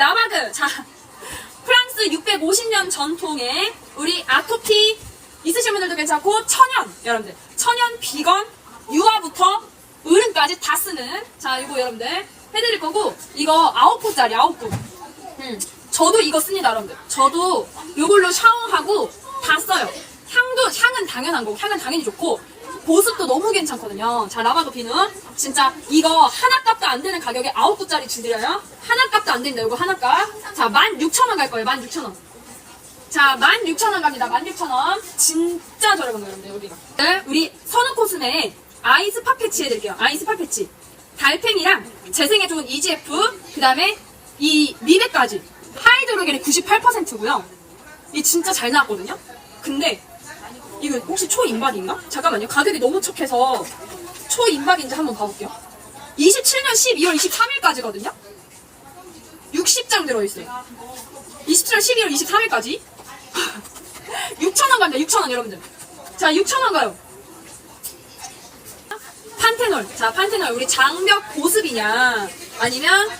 라마그. 자, 프랑스 650년 전통의 우리 아토피 있으신 분들도 괜찮고 천연 여러분들 천연 비건 유아부터 어른까지 다 쓰는 자 이거 여러분들 해드릴 거고 이거 아홉 구짜리 아홉 구. 음, 저도 이거 씁니다 여러분들. 저도 이걸로 샤워하고 다 써요. 향도 향은 당연한 거고 향은 당연히 좋고 보습도 너무 괜찮거든요. 자 라바도피는 진짜 이거 하나 값도 안 되는 가격에 아홉 구짜리 주드려요. 하나 값도 안 됩니다. 이거 하나 값. 자 16,000원 갈 거예요. 16,000원. 자, 16,000원 갑니다. 16,000원. 진짜 저렴한 거예요, 여러분들, 여기가. 네, 우리 선우 코스메 아이스 파 패치 해드릴게요. 아이스 파 패치. 달팽이랑 재생에 좋은 EGF, 그 다음에 이 미백까지. 하이드로겔이 98%고요. 이 진짜 잘 나왔거든요? 근데, 이거 혹시 초임박인가? 잠깐만요. 가격이 너무 척해서 초임박인지 한번 봐볼게요. 27년 12월 23일까지거든요? 60장 들어있어요. 27월 12월 23일까지 6,000원 갑니다. 6,000원 여러분들. 자, 6,000원 가요. 판테놀. 자, 판테놀. 우리 장벽 보습이냐 아니면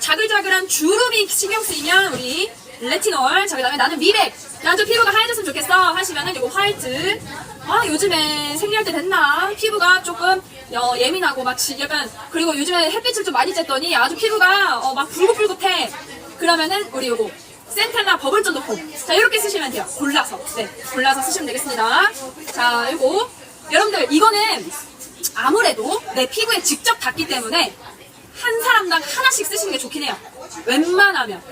자글자글한 주름이 신경 쓰이면 우리 레티놀. 자, 그 다음에 나는 미백. 난좀 피부가 하얘졌으면 좋겠어 하시면은 이거 화이트. 아, 요즘에 생리할 때 됐나? 피부가 조금 어, 예민하고 막 지- 약간 그리고 요즘에 햇빛을 좀 많이 쬐더니 아주 피부가 어, 막 불긋불긋해. 그러면은 우리 요거 센텔라 버블전 도폼. 자, 이렇게 쓰시면 돼요. 골라서. 네, 골라서 쓰시면 되겠습니다. 자, 요거 여러분들 이거는 아무래도 내 피부에 직접 닿기 때문에 한 사람당 하나씩 쓰시는 게 좋긴 해요. 웬만하면.